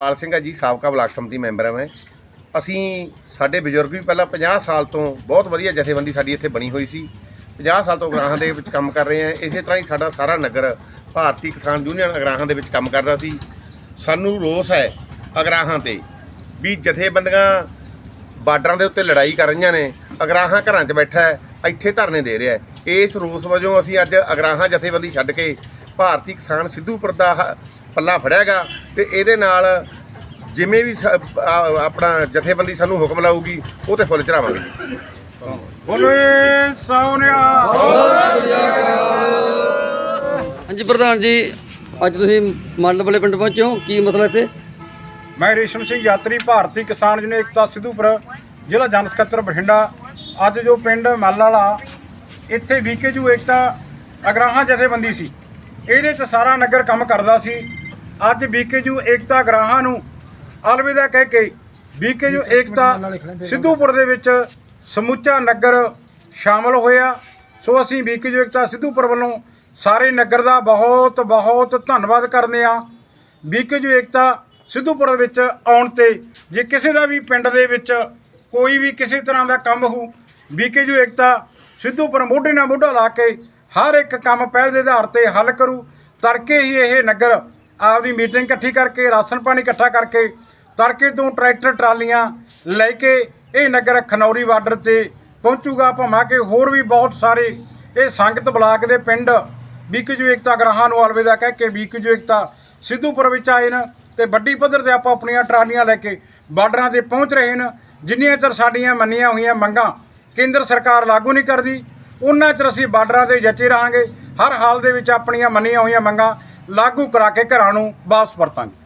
ਪਾਲ ਸਿੰਘ ਹੈ ਜੀ, ਸਾਬਕਾ ਬਲਾਕ ਸੰਮਤੀ ਮੈਂਬਰ ਹਾਂ ਮੈਂ। ਅਸੀਂ ਸਾਡੇ ਬਜ਼ੁਰਗ ਵੀ ਪਹਿਲਾਂ 50 ਸਾਲ ਤੋਂ ਬਹੁਤ ਵਧੀਆ ਜਥੇਬੰਦੀ ਸਾਡੀ ਇੱਥੇ ਬਣੀ ਹੋਈ ਸੀ। 50 ਸਾਲ ਤੋਂ ਅਗਰਾਹਾਂ ਦੇ ਵਿੱਚ ਕੰਮ ਕਰ ਰਹੇ ਹਾਂ ਇਸੇ ਤਰ੍ਹਾਂ ਹੀ ਸਾਡਾ ਸਾਰਾ ਨਗਰ ਭਾਰਤੀ ਕਿਸਾਨ ਯੂਨੀਅਨ ਅਗਰਾਹਾਂ ਦੇ ਵਿੱਚ ਕੰਮ ਕਰਦਾ ਸੀ। ਸਾਨੂੰ ਰੋਸ ਹੈ ਅਗਰਾਹਾਂ ਤੇ ਵੀ ਜਥੇਬੰਦੀਆਂ ਬਾਰਡਰਾਂ ਦੇ ਉੱਤੇ ਲੜਾਈ ਕਰ ਰਹੀਆਂ ਨੇ। ਅਗਰਾਹਾਂ ਘਰਾਂ 'ਚ ਬੈਠਾ ਹੈ, ਇੱਥੇ ਧਰਨੇ ਦੇ ਰਿਹਾ ਹੈ। ਇਸ ਰੋਸ ਵਜੋਂ ਅਸੀਂ ਅੱਜ ਅਗਰਾਹਾਂ ਜਥੇਬੰਦੀ ਛੱਡ ਕੇ ਭਾਰਤੀ ਕਿਸਾਨ ਸਿੱਧੂਪੁਰ ਦਾ ਪੱਲਾ ਫੜਿਆਗਾ ਤੇ ਇਹਦੇ ਨਾਲ ਜਿਵੇਂ ਵੀ ਆਪਣਾ ਜਥੇਬੰਦੀ ਸਾਨੂੰ ਹੁਕਮ ਲਾਊਗੀ ਉਹ ਤੇ ਫੁੱਲ ਚੜਾਵਾਂਗੇ ਬੋਲੇ ਸੋਨਿਆ ਹਾਂਜੀ ਪ੍ਰਧਾਨ ਜੀ ਅੱਜ ਤੁਸੀਂ ਮੰਡਲ ਵਾਲੇ ਪਿੰਡ ਪਹੁੰਚੇ ਹੋ ਕੀ ਮਸਲਾ ਇੱਥੇ? ਮੈਂ ਰੇਸ਼ਮ ਸਿੰਘ ਯਾਤਰੀ ਭਾਰਤੀ ਕਿਸਾਨ ਜਨ ਏਕਤਾ ਸਿੱਧੂਪੁਰ ਜ਼ਿਲ੍ਹਾ ਜਨ ਸਕੱਤਰ ਬਠਿੰਡਾ। ਅੱਜ ਜੋ ਪਿੰਡ ਮੱਲ ਵਾਲਾ ਇੱਥੇ ਵੀਕੇਜੂ ਏਕਤਾ ਅਗਰਾਹਾਂ ਜਥੇਬੰਦੀ ਸੀ। ਇਹਦੇ 'ਚ ਸਾਰਾ ਨਗਰ ਕੰਮ ਕਰਦਾ ਸੀ। ਅੱਜ ਵੀਕੇਜੂ ਏਕਤਾ ਅਗਰਾਹਾਂ ਨੂੰ ਅਲਵਿਦਾ ਕਹਿ ਕੇ ਵੀਕੇਜੂ ਏਕਤਾ ਸਿੱਧੂਪੁਰ ਦੇ ਵਿੱਚ ਸਮੁੱਚਾ ਨਗਰ ਸ਼ਾਮਲ ਹੋਇਆ। ਸੋ ਅਸੀਂ ਵੀਕੇਜੂ ਏਕਤਾ ਸਿੱਧੂਪੁਰ ਵੱਲੋਂ ਸਾਰੇ ਨਗਰ ਦਾ ਬਹੁਤ ਬਹੁਤ ਧੰਨਵਾਦ ਕਰਦੇ ਹਾਂ। ਵੀਕੇਜੂ ਏਕਤਾ ਸਿੱਧੂਪੁਰ ਵਿੱਚ ਆਉਣ ਤੇ ਜੇ ਕਿਸੇ ਦਾ ਵੀ ਪਿੰਡ ਦੇ ਵਿੱਚ ਕੋਈ ਵੀ ਕਿਸੇ ਤਰ੍ਹਾਂ ਦਾ ਕੰਮ ਹੋ ਵੀਕੇਜੂ ਏਕਤਾ ਸਿੱਧੂਪੁਰ ਮੋਢੇ ਨਾਲ ਮੋਢਾ ਲਾ ਕੇ ਹਰ ਇੱਕ ਕੰਮ ਪਹਿਲ ਦੇ ਆਧਾਰ ਤੇ ਹੱਲ ਕਰੂ। ਤੜਕੇ ਹੀ ਇਹ ਨਗਰ ਆਪਦੀ ਮੀਟਿੰਗ ਇਕੱਠੀ ਕਰਕੇ, ਰਾਸ਼ਨ ਪਾਣੀ ਇਕੱਠਾ ਕਰਕੇ ਤੜਕੇ ਤੋਂ ਟਰੈਕਟਰ, ਟਰਾਲੀਆਂ ਲੈ ਕੇ ਇਹ ਨਗਰ ਖਨੌਰੀ ਬਾਰਡਰ ਤੇ ਪਹੁੰਚੂਗਾ। ਭਾਵੇਂ ਕਿ ਹੋਰ ਵੀ ਬਹੁਤ ਸਾਰੇ ਇਹ ਸੰਗਤ ਬਲਾਕ ਦੇ ਪਿੰਡ ਬੀਕੇਜੂ ਏਕਤਾ ਗ੍ਰਾਹਾਂ ਨੂੰ ਅਲਵਿਦਾ ਕਹਿ ਕੇ ਬੀਕੇਜੂ ਏਕਤਾ ਸਿੱਧੂਪੁਰ ਵਿੱਚ ਆਏ ਨੇ ਤੇ ਵੱਡੀ ਪੱਧਰ ਤੇ ਆਪਾਂ ਆਪਣੀਆਂ ਟਰਾਲੀਆਂ ਲੈ ਕੇ ਬਾਰਡਰਾਂ ਤੇ ਪਹੁੰਚ ਰਹੇ ਨੇ। ਜਿੰਨੀਆਂ ਚਿਰ ਸਾਡੀਆਂ ਮੰਨੀਆਂ ਹੋਈਆਂ ਮੰਗਾਂ ਕੇਂਦਰ ਸਰਕਾਰ ਲਾਗੂ ਨਹੀਂ ਕਰਦੀ ਉਹਨਾਂ ਚਿਰ ਅਸੀਂ ਬਾਰਡਰਾਂ ਤੇ ਜੱਚੇ ਰਹਾਂਗੇ। ਹਰ ਹਾਲ ਦੇ ਵਿੱਚ ਆਪਣੀਆਂ ਮੰਨੀਆਂ ਹੋਈਆਂ ਮੰਗਾਂ ਲਾਗੂ ਕਰਾ ਕੇ ਘਰਾਂ ਨੂੰ ਵਾਪਸ ਪਰਤਾਂਗੇ